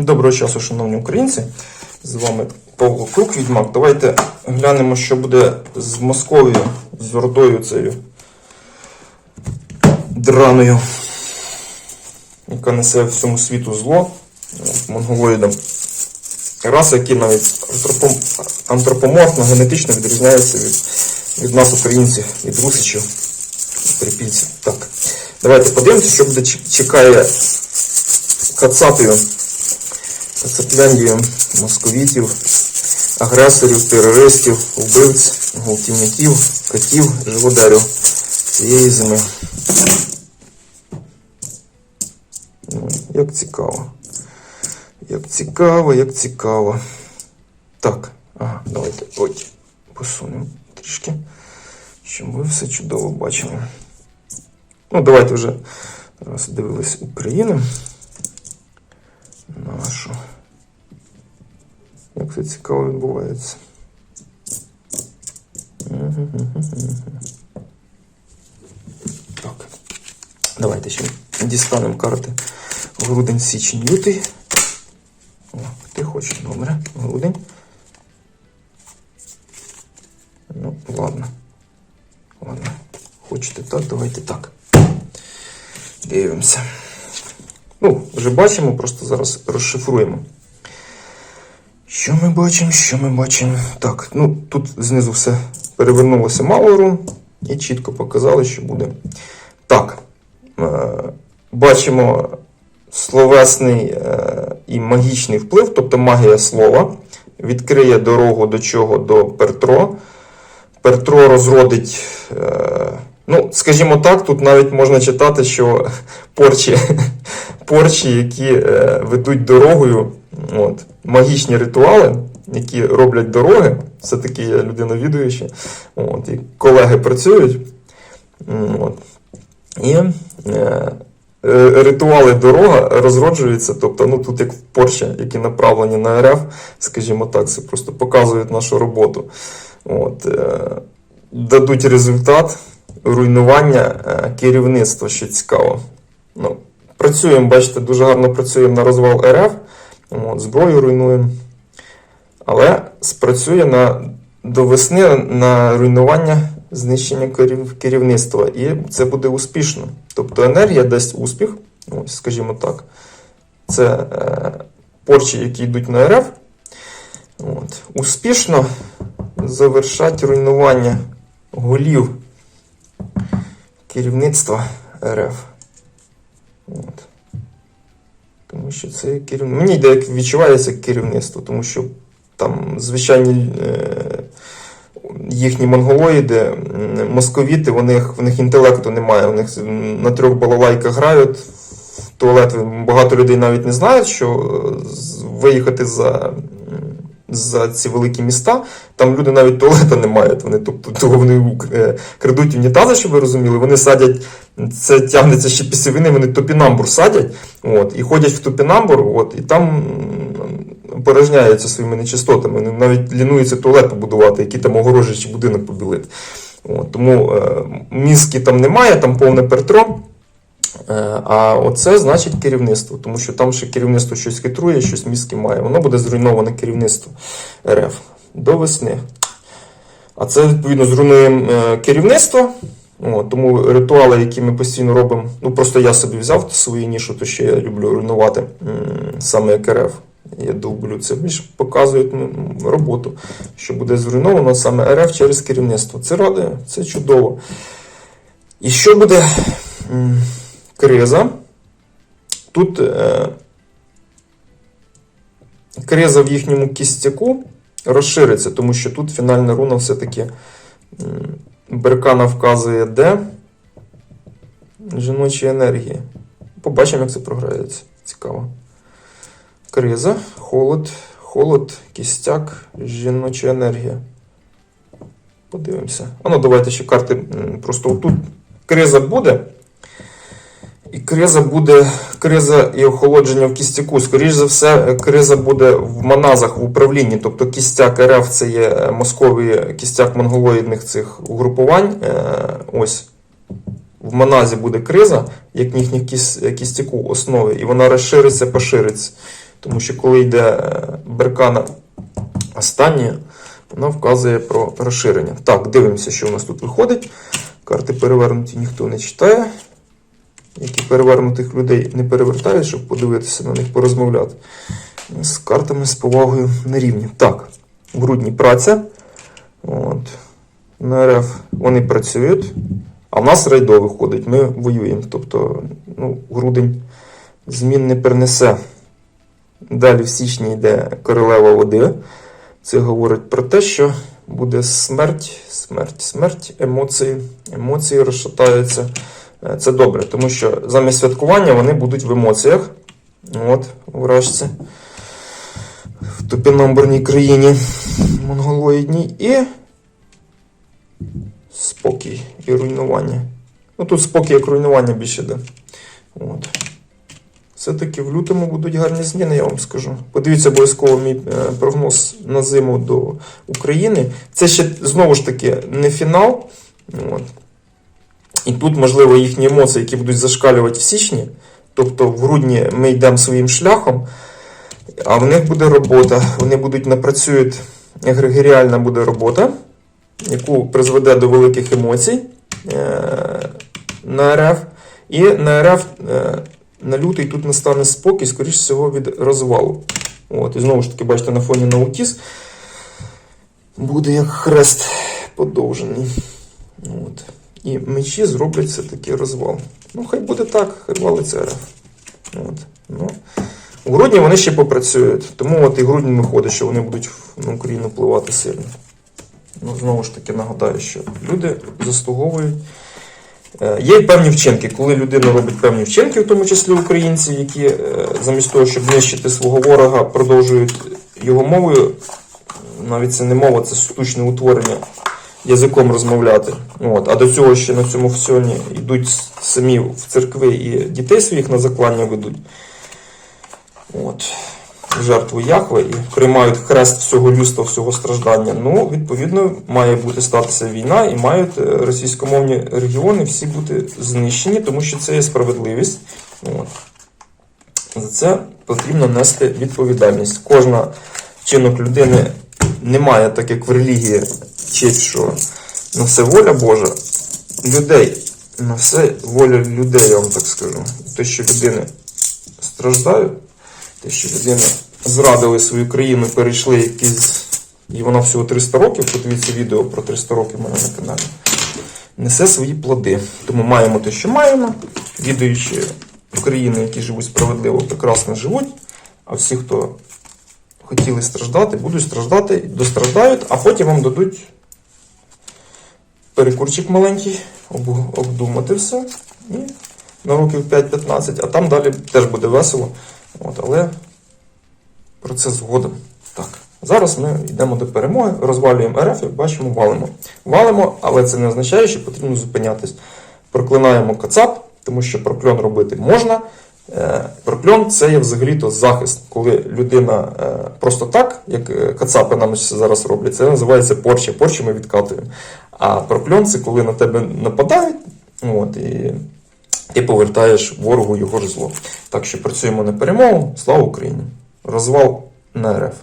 Доброго часу, шановні українці. З вами Павло Крук, Відьмак. Давайте глянемо, що буде з Московією, з Ордою цією драною, яка несе всьому світу зло монголоїдам. Раса, які навіть антропом- антропоморфно, генетично відрізняються від, від нас, українців, від русичів, припільців. Так. Давайте подивимося, що буде чекає Кацапію. Кацапляндію, московітів, агресорів, терористів, вбивць, гвалтівників, котів, живодарів цієї зими. Ну, Як цікаво. Як цікаво, як цікаво. Так, ага, давайте ой, посунемо трішки, щоб ви все чудово бачили. Ну, давайте вже раз дивились Україну Це цікаво відбувається. Так. Давайте ще дістанемо карти. Грудень, січень, лютий. О, ти хочеш, добре. Грудень. Ну, ладно. Ладно. Хочете так, давайте так. Дивимося. Ну, вже бачимо, просто зараз розшифруємо. Що ми бачимо? Що ми бачимо? Так, ну тут знизу все перевернулося мало рун і чітко показали, що буде. Так. Е, бачимо словесний е, і магічний вплив, тобто магія слова. Відкриє дорогу до чого? До Пертро. Пертро розродить. Е, ну, скажімо так, тут навіть можна читати, що порчі, порчі які ведуть дорогою, от, магічні ритуали, які роблять дороги. Все-таки я людина відуюча, от, і колеги працюють. От. І е, е, ритуали дорога розроджуються, тобто, ну тут як в Порше, які направлені на РФ, скажімо так, це просто показують нашу роботу. От, е, дадуть результат руйнування е, керівництва, що цікаво. Ну, працюємо, бачите, дуже гарно працюємо на розвал РФ, от, зброю руйнуємо. Але спрацює на, до весни на руйнування знищення керівництва. І це буде успішно. Тобто енергія дасть успіх, ось, скажімо так. Це е, порчі, які йдуть на РФ. От, успішно завершать руйнування голів керівництва РФ. Що це керівництво. Мені йде, відчувається керівництво, тому що там звичайні е, їхні монголоїди, московіти, у них, в них інтелекту немає. У них на трьох балалайках грають в туалет. Багато людей навіть не знають, що е, виїхати за. За ці великі міста, там люди навіть туалета не мають. Вони, тобто, того вони е, крадуть унітази, щоб ви розуміли. Вони садять, це тягнеться ще після війни, вони топінамбур садять, от, і ходять в топінамбур, от, і там порожняються своїми нечистотами. Навіть лінуються туалет побудувати, який там огорожі чи будинок побілити. От, тому е, мізки там немає, там повне пертро. Е, А оце значить керівництво, тому що там ще керівництво щось хитрує, щось мізки має. Воно буде зруйноване керівництво РФ до весни. А це відповідно зруйнує е, керівництво. Тому ритуали, які ми постійно робимо, ну просто я собі взяв свою нішу, то що я люблю руйнувати саме як РФ. Я люблю це більше показують ну, роботу, що буде зруйновано саме РФ через керівництво. Це радує, це чудово. І що буде криза? Тут е, криза в їхньому кістяку розшириться, тому що тут фінальна руна все-таки Беркана вказує, де жіночі енергії. Побачимо, як це програється. Цікаво. Криза, холод, холод, кістяк, жіноча енергія. Подивимося. А ну давайте ще карти просто отут. Криза буде. І криза буде, криза і охолодження в кістяку. Скоріше за все, криза буде в маназах в управлінні. Тобто кістяк РФ це є Московії, кістяк монголоїдних цих угрупувань. Е, Ось в маназі буде криза, як їхніх кістяку основи, і вона розшириться, пошириться. Тому що коли йде е, беркана останнє, вона вказує про розширення. Так, дивимося, що у нас тут виходить. Карти перевернуті ніхто не читає. Які перевернутих людей не перевертають, щоб подивитися на них, порозмовляти. З картами з повагою на рівні. Так, в грудні праця. От. На РФ вони працюють, а в нас райдо виходить, ми воюємо. Тобто, ну, грудень змін не перенесе. Далі в січні йде королева води. Це говорить про те, що буде смерть, смерть, смерть, емоції, емоції розшатаються. Е, Це добре, тому що замість святкування вони будуть в емоціях. От, вражці. В топіномберній країні монголоїдній. І спокій і руйнування. Ну тут спокій як руйнування більше йде. От. Все-таки в лютому будуть гарні зміни, я вам скажу. Подивіться обов'язково мій е, прогноз на зиму до України. Це ще знову ж таки не фінал. От. І тут, можливо, їхні емоції, які будуть зашкалювати в січні. Тобто в грудні ми йдемо своїм шляхом, а в них буде робота. Вони будуть напрацюють, егрегоріальна буде робота, яку призведе до великих емоцій е, на РФ. І на РФ е, на лютий тут настане спокій, скоріш всього, від розвалу. От, і знову ж таки, бачите, на фоні наутіс буде як хрест подовжений. От. І мечі зроблять все-таки розвал. Ну, хай буде так, хай валиться РФ. От. Ну. У грудні вони ще попрацюють. Тому от і грудень виходить, що вони будуть на Україну впливати сильно. Ну, знову ж таки нагадаю, що люди заслуговують. Е, Є певні вчинки, коли людина робить певні вчинки, в тому числі українці, які е, замість того, щоб нищити свого ворога, продовжують його мовою. Навіть це не мова, це штучне утворення язиком розмовляти. От. А до цього ще на цьому всьоні йдуть самі в церкви і дітей своїх на заклання ведуть. От. Жертву Яхве і приймають хрест всього людства, всього страждання. Ну, відповідно, має бути статися війна, і мають е, російськомовні регіони всі бути знищені, тому що це є справедливість. От. За це потрібно нести відповідальність. Кожна вчинок людини немає, так як в релігії вчить, що на все воля Божа. Людей, на все воля людей, я вам так скажу. Те, що людини страждають, те, що людина зрадили свою країну, перейшли якісь. І вона всього 300 років, подивіться відео про 300 років у мене на каналі. Несе свої плоди. Тому маємо те, що маємо. Відуючи України, які живуть справедливо, прекрасно живуть. А всі, хто хотіли страждати, будуть страждати, достраждають, а потім вам дадуть перекурчик маленький, обдумати все. І на років 5-15, а там далі теж буде весело. От, але про це згодом. Так. Зараз ми йдемо до перемоги, розвалюємо РФ і бачимо, валимо. Валимо, але це не означає, що потрібно зупинятись. Проклинаємо Кацап, тому що прокльон робити можна. Е, Прокльон це є взагалі-то захист, коли людина е, просто так, як е, Кацапи нам зараз роблять, це називається порча. Порчу ми відкатуємо. А прокльон це коли на тебе нападають, от, і ти повертаєш ворогу його ж зло. Так що працюємо на перемогу. Слава Україні! Розвал на РФ.